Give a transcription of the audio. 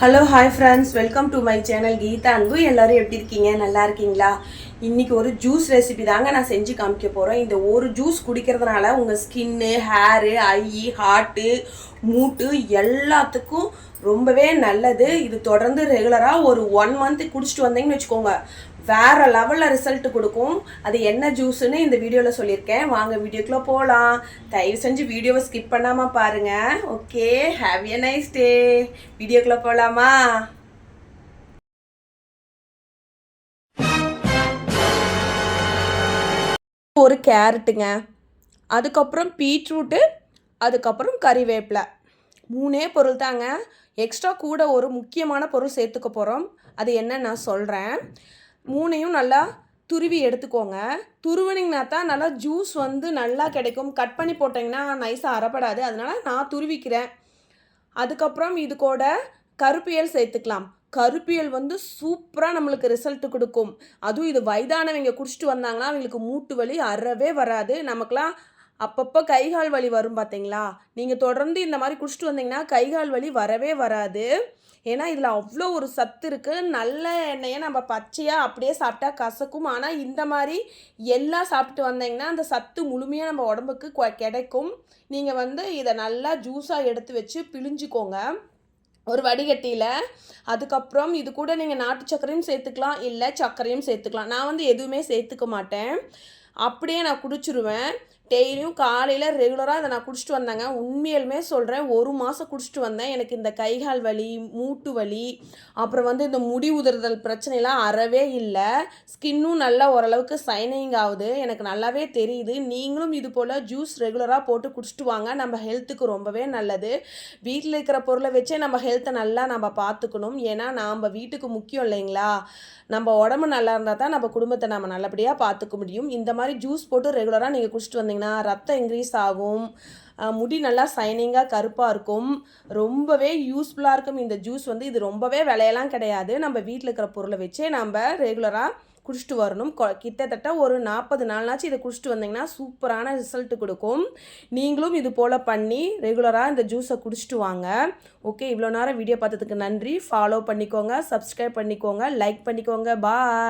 Hello hi friends welcome to my channel Geetha அன்பு எல்லோரும் எப்படி இருக்கீங்க? நல்லா இருக்கீங்களா? இன்றைக்கி ஒரு ஜூஸ் ரெசிபி தாங்க நான் செஞ்சு காமிக்க போகிறேன் இந்த ஒரு ஜூஸ் குடிக்கிறதுனால உங்கள் ஸ்கின்னு ஹேரு ஐ ஹார்ட்டு மூட்டு எல்லாத்துக்கும் ரொம்பவே நல்லது. இது தொடர்ந்து ரெகுலராக ஒரு ஒன் மந்த் குடிச்சிட்டு வந்தீங்கன்னு வச்சுக்கோங்க. வேற லெவலில் ரிசல்ட் கொடுக்கும். அது என்ன ஜூஸுன்னு இந்த வீடியோவில் சொல்லியிருக்கேன். வாங்க வீடியோக்குள்ளே போகலாம் தயவு செஞ்சு வீடியோவை ஸ்கிப் பண்ணாமல் பாருங்கள் okay have a nice day வீடியோக்குள்ளே போகலாமா ஒரு கேரட்டுங்க. அதுக்கப்புறம் பீட்ரூட்டு அதுக்கப்புறம் கறிவேப்பிலை. மூணே பொருள் தாங்க. எக்ஸ்ட்ரா கூட ஒரு முக்கியமான பொருள் சேர்த்துக்க போகிறோம் அது என்ன நான் சொல்கிறேன் மூணையும் நல்லா துருவி எடுத்துக்கோங்க. துருவினிங்கன்னா தான் நல்லா ஜூஸ் வந்து நல்லா கிடைக்கும். கட் பண்ணி போட்டிங்கன்னா நைஸாக அறப்படாது. அதனால் நான் துருவிக்கிறேன். அதுக்கப்புறம் இது கூட கருப்பியல் சேர்த்துக்கலாம். கருப்பியல் வந்து சூப்பராக நம்மளுக்கு ரிசல்ட் கொடுக்கும். அதுவும் இது வயதானவங்க குடிச்சிட்டு வந்தாங்கன்னா அவங்களுக்கு மூட்டு வலி அறவே வராது. நமக்கெலாம் அப்பப்போ கைகால் வலி வரும் பார்த்தீங்களா நீங்கள் தொடர்ந்து இந்த மாதிரி குடிச்சிட்டு வந்தீங்கன்னா கைகால் வலி வரவே வராது. ஏன்னா இதில் அவ்வளோ ஒரு சத்து இருக்குது நல்ல எண்ணெயை நம்ம பச்சையாக அப்படியே சாப்பிட்டா கசக்கும். ஆனால் இந்த மாதிரி எல்லாம் சாப்பிட்டு வந்தீங்கன்னா அந்த சத்து முழுமையாக நம்ம உடம்புக்கு கொ- கிடைக்கும். நீங்கள் வந்து இதை நல்லா ஜூஸாக எடுத்து வச்சு பிழிஞ்சுக்கோங்க. ஒரு வடிகட்டியில். அதுக்கப்புறம் இது கூட நீங்கள் நாட்டு சர்க்கரையும் சேர்த்துக்கலாம். இல்லை சர்க்கரையும் சேர்த்துக்கலாம். நான் வந்து எதுவுமே சேர்த்துக்க மாட்டேன். அப்படியே நான் குடிச்சிருவேன். டெய்லியும் காலையில் ரெகுலராக இதை நான் குடிச்சிட்டு வந்தேங்க. உண்மையிலுமே சொல்கிறேன் ஒரு மாதம் குடிச்சிட்டு வந்தேன். எனக்கு இந்த கைகால் வலி மூட்டு வலி அப்புறம் வந்து இந்த முடி உதிர்தல் பிரச்சனைலாம் அறவே இல்லை. ஸ்கின்னும் நல்லா ஓரளவுக்கு சைனிங் ஆகுது. எனக்கு நல்லாவே தெரியுது. நீங்களும் இது போல் ஜூஸ் ரெகுலராக போட்டு குடிச்சிட்டு வாங்க. நம்ம ஹெல்த்துக்கு ரொம்பவே நல்லது. வீட்டில் இருக்கிற பொருளை வச்சே நம்ம ஹெல்த்தை நல்லா நம்ம பார்த்துக்கணும். ஏன்னா நாம் வீட்டுக்கு முக்கியம் இல்லைங்களா? நம்ம உடம்பு நல்லா இருந்தால் தான் நம்ம குடும்பத்தை நம்ம நல்லபடியாக பார்த்துக்க முடியும். இந்த மாதிரி ஜூஸ் போட்டு ரெகுலராக நீங்கள் குடிச்சிட்டு வந்தீங்க வந்தீங்கன்னா ரத்தம் இன்க்ரீஸ் ஆகும். முடி நல்லா சைனிங்காக கருப்பாக இருக்கும். ரொம்பவே யூஸ்ஃபுல்லாக இருக்கும் இந்த ஜூஸ் வந்து. இது ரொம்பவே விலையெல்லாம் கிடையாது. நம்ம வீட்டில் இருக்கிற பொருளை வச்சே நம்ம ரெகுலராக குடிச்சிட்டு வரணும். கிட்டத்தட்ட ஒரு நாற்பது நாள்னாச்சும் இதை குடிச்சிட்டு வந்தீங்கன்னா சூப்பரான ரிசல்ட் கொடுக்கும். நீங்களும் இது போல் பண்ணி ரெகுலராக இந்த ஜூஸை குடிச்சிட்டு வாங்க. ஓகே இவ்வளோ நேரம் வீடியோ பார்த்ததுக்கு நன்றி. ஃபாலோ பண்ணிக்கோங்க சப்ஸ்கிரைப் பண்ணிக்கோங்க லைக் பண்ணிக்கோங்க. பாய்